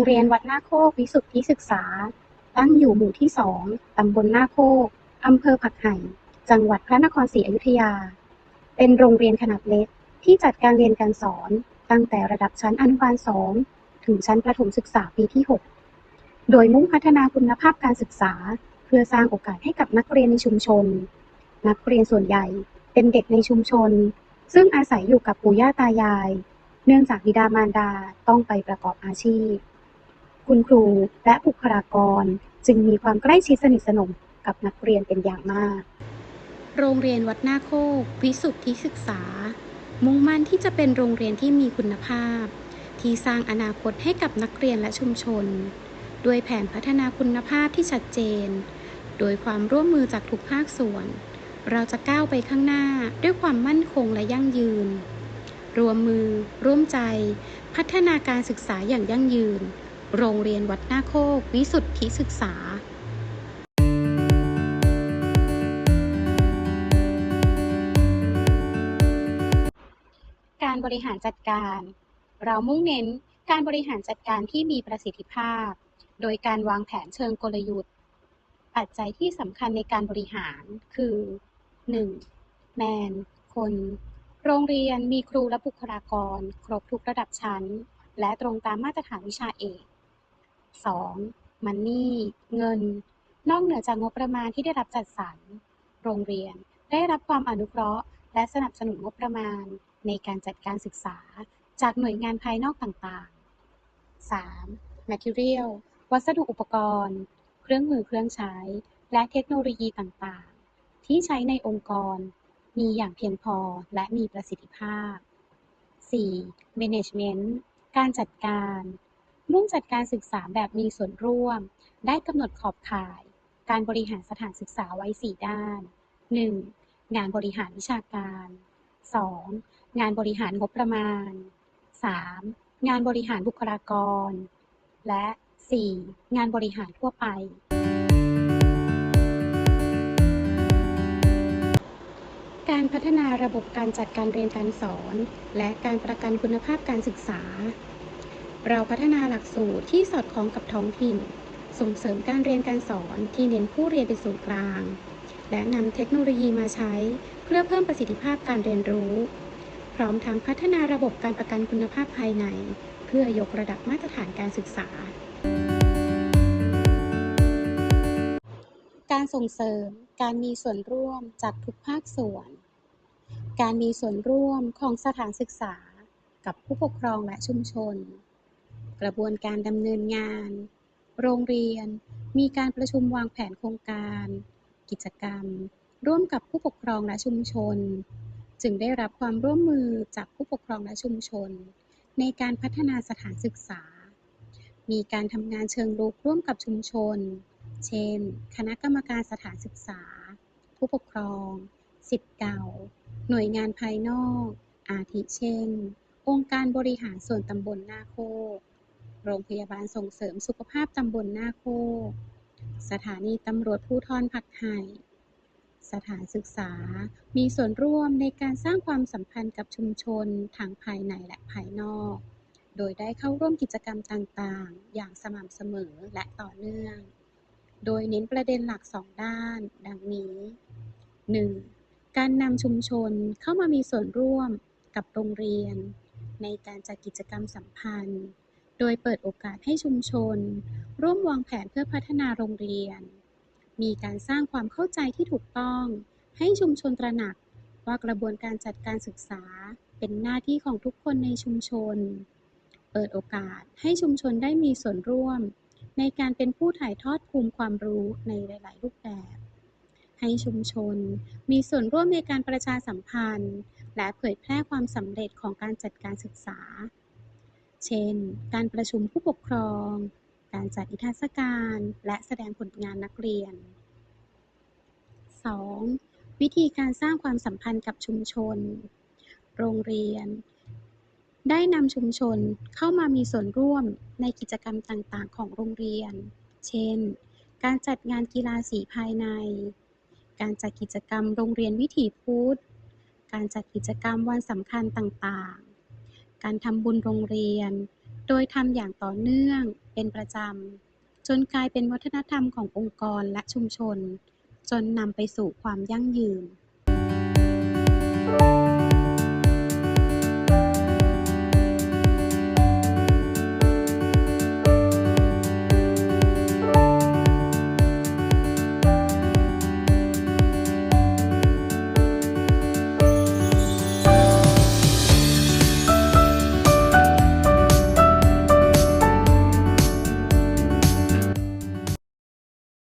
รงเรียนวัดนาโคกวิสุทธิศึกษา ตั้งอยู่หมู่ที่สองตำบลนาโคกอำเภอผักไห่ จังหวัดพระนครศรีอยุธยา เป็นโรงเรียนขนาดเล็กที่จัดการเรียนการสอนตั้งแต่ระดับชั้นอนุบาลสองถึงชั้นประถมศึกษาปีที่ 6 โดยมุ่งพัฒนาคุณภาพการศึกษา เพื่อสร้างโอกาสให้กับนักเรียนในชุมชน นักเรียนส่วนใหญ่เป็นเด็กในชุมชน ซึ่งอาศัยอยู่กับปู่ย่าตายาย เนื่องจากบิดามารดาต้องไปประกอบอาชีพ คุณครูและบุคลากร จึงมีความใกล้ชิดสนิทสนมกับนักเรียนเป็นอย่างมาก โรงเรียนวัดนาโคกวิสุทธิศึกษา มุ่งมั่นที่จะเป็นโรงเรียนที่มีคุณภาพ ที่สร้างอนาคตให้กับนักเรียนและชุมชน ด้วยแผนพัฒนาคุณภาพที่ชัดเจน โดยความร่วมมือจากทุกภาคส่วน เราจะก้าวไปข้างหน้าด้วยความมั่นคงและยั่งยืนรวมมือ ร่วมใจ พัฒนาการศึกษาอย่างยั่งยืน โรงเรียนวัดนาโคก วิสุทธิศึกษาการบริหารจัดการ เรามุ่งเน้นการบริหารจัดการที่มีประสิทธิภาพ โดยการวางแผนเชิงกลยุทธ์ ปัจจัยที่สำคัญในการบริหารคือ 1. แมน คน โรงเรียนมีครูและบุคลากร ครบทุกระดับชั้น และตรงตามมาตรฐานวิชาเอก 2. มันนี่เงิน นอกเหนือจากงบประมาณที่ได้รับจัดสรร โรงเรียนได้รับความอนุเคราะห์ และสนับสนุนงบประมาณ ในการจัดการศึกษา จากหน่วยงานภายนอกต่างๆ 3. Material วัสดุอุปกรณ์ เครื่องมือเครื่องใช้ และเทคโนโลยีต่างๆ ที่ใช้ในองค์กร มีอย่างเพียงพอและมีประสิทธิภาพ 4. Management การจัดการ มุ่งจัดการศึกษาแบบมีส่วนร่วม ได้กำหนดขอบข่าย การบริหารสถานศึกษาไว้ 4 ด้าน 1. งานบริหารวิชาการ 2. งานบริหารงบประมาณ 3. งานบริหารบุคลากร และ 4. งานบริหารทั่วไป การพัฒนาระบบการจัดการเรียนการสอน และการประกันคุณภาพการศึกษา เราพัฒนาหลักสูตรที่สอดคล้องกับท้องถิ่น ส่งเสริมการเรียนการสอนที่เน้นผู้เรียนเป็นศูนย์กลาง และนำเทคโนโลยีมาใช้ เพื่อเพิ่มประสิทธิภาพการเรียนรู้ พร้อมทั้งพัฒนาระบบการประกันคุณภาพภายใน เพื่อยกระดับมาตรฐานการศึกษา การส่งเสริมการมีส่วนร่วมจากทุกภาคส่วน การมีส่วนร่วมของสถานศึกษา กับผู้ปกครองและชุมชน กระบวนการดำเนินงาน โรงเรียนมีการประชุมวางแผนโครงการ กิจกรรม ร่วมกับผู้ปกครองและชุมชน จึงได้รับความร่วมมือจากผู้ปกครองและชุมชน ในการพัฒนาสถานศึกษา มีการทำงานเชิงรุกร่วมกับชุมชน เช่น คณะกรรมการสถานศึกษา ผู้ปกครองสิทธิ์เก่า หน่วยงานภายนอก อาทิเช่น องค์การบริหารส่วนตำบลนาโคก โรงพยาบาลส่งเสริมสุขภาพตำบลนาโคกสถานีตำรวจภูธรผักไห่สถานศึกษา มีส่วนร่วมในการสร้างความสัมพันธ์กับชุมชนทั้งภายในและภายนอก โดยได้เข้าร่วมกิจกรรมต่างๆ อย่างสม่ำเสมอและต่อเนื่อง โดยเน้นประเด็นหลักสองด้าน ดังนี้ 1. การนำชุมชนเข้ามามีส่วนร่วมกับโรงเรียน ในการจัดกิจกรรมสัมพันธ์ โดยเปิดโอกาสให้ชุมชน ร่วมวางแผนเพื่อพัฒนาโรงเรียน มีการสร้างความเข้าใจที่ถูกต้อง ให้ชุมชนตระหนักว่ากระบวนการจัดการศึกษาเป็นหน้าที่ของทุกคนในชุมชน เปิดโอกาสให้ชุมชนได้มีส่วนร่วม ในการเป็นผู้ถ่ายทอดภูมิความรู้ในหลาย ๆ รูปแบบ ให้ชุมชนมีส่วนร่วมในการประชาสัมพันธ์ และเผยแพร่ความสำเร็จของการจัดการศึกษา เช่น การประชุมผู้ปกครอง การจัดนิทรรศการ และแสดงผลงานนักเรียน 2. วิธีการสร้างความสัมพันธ์กับชุมชน โรงเรียน ได้นำชุมชนเข้ามามีส่วนร่วมในกิจกรรมต่างๆ ของโรงเรียน เช่น การจัดงานกีฬาสีภายใน การจัดกิจกรรมโรงเรียนวิถีพุทธ การจัดกิจกรรมวันสำคัญต่างๆ การทำบุญโรงเรียน โดยทำอย่างต่อเนื่องเป็นประจำ จนกลายเป็นวัฒนธรรมขององค์กรและชุมชน จนนำไปสู่ความยั่งยืน